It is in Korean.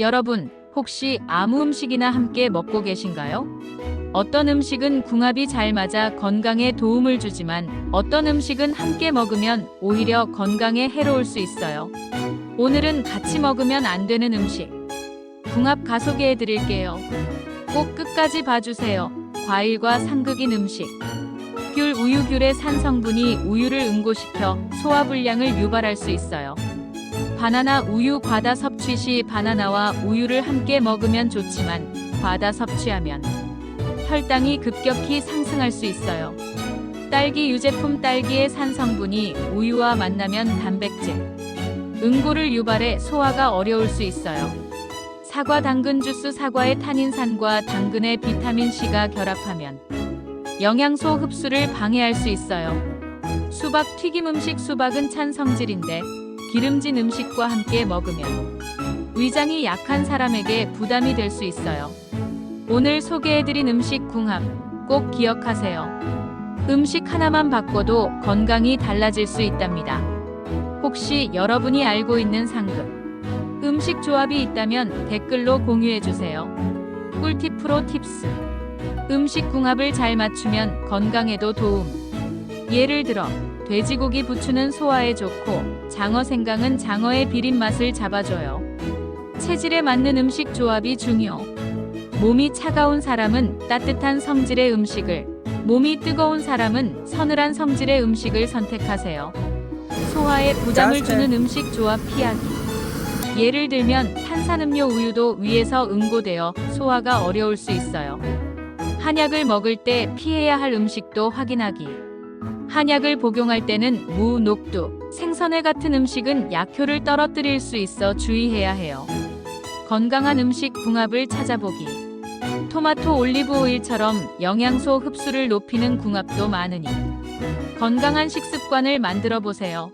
여러분, 혹시 아무 음식이나 함께 먹고 계신가요? 어떤 음식은 궁합이 잘 맞아 건강에 도움을 주지만 어떤 음식은 함께 먹으면 오히려 건강에 해로울 수 있어요. 오늘은 같이 먹으면 안 되는 음식. 궁합 가소개해 드릴게요. 꼭 끝까지 봐주세요. 과일과 상극인 음식. 귤 우유귤의 산 성분이 우유를 응고시켜 소화불량을 유발할 수 있어요. 바나나 우유 과다 섭취 시 바나나와 우유를 함께 먹으면 좋지만 과다 섭취하면 혈당이 급격히 상승할 수 있어요. 딸기 유제품 딸기의 산 성분이 우유와 만나면 단백질, 응고를 유발해 소화가 어려울 수 있어요. 사과 당근 주스 사과의 타닌산과 당근의 비타민 C가 결합하면 영양소 흡수를 방해할 수 있어요. 수박 튀김 음식 수박은 찬 성질인데 기름진 음식과 함께 먹으면 위장이 약한 사람에게 부담이 될 수 있어요. 오늘 소개해드린 음식 궁합 꼭 기억하세요. 음식 하나만 바꿔도 건강이 달라질 수 있답니다. 혹시 여러분이 알고 있는 상급 음식 조합이 있다면 댓글로 공유해주세요. 꿀팁 프로 팁스 음식 궁합을 잘 맞추면 건강에도 도움. 예를 들어 돼지고기 부추는 소화에 좋고 장어 생강은 장어의 비린 맛을 잡아줘요. 체질에 맞는 음식 조합이 중요. 몸이 차가운 사람은 따뜻한 성질의 음식을, 몸이 뜨거운 사람은 서늘한 성질의 음식을 선택하세요. 소화에 부담을 주는 음식 조합 피하기. 예를 들면 탄산음료 우유도 위에서 응고되어 소화가 어려울 수 있어요. 한약을 먹을 때 피해야 할 음식도 확인하기. 한약을 복용할 때는 무, 녹두, 생선회 같은 음식은 약효를 떨어뜨릴 수 있어 주의해야 해요. 건강한 음식 궁합을 찾아보기. 토마토 올리브 오일처럼 영양소 흡수를 높이는 궁합도 많으니 건강한 식습관을 만들어 보세요.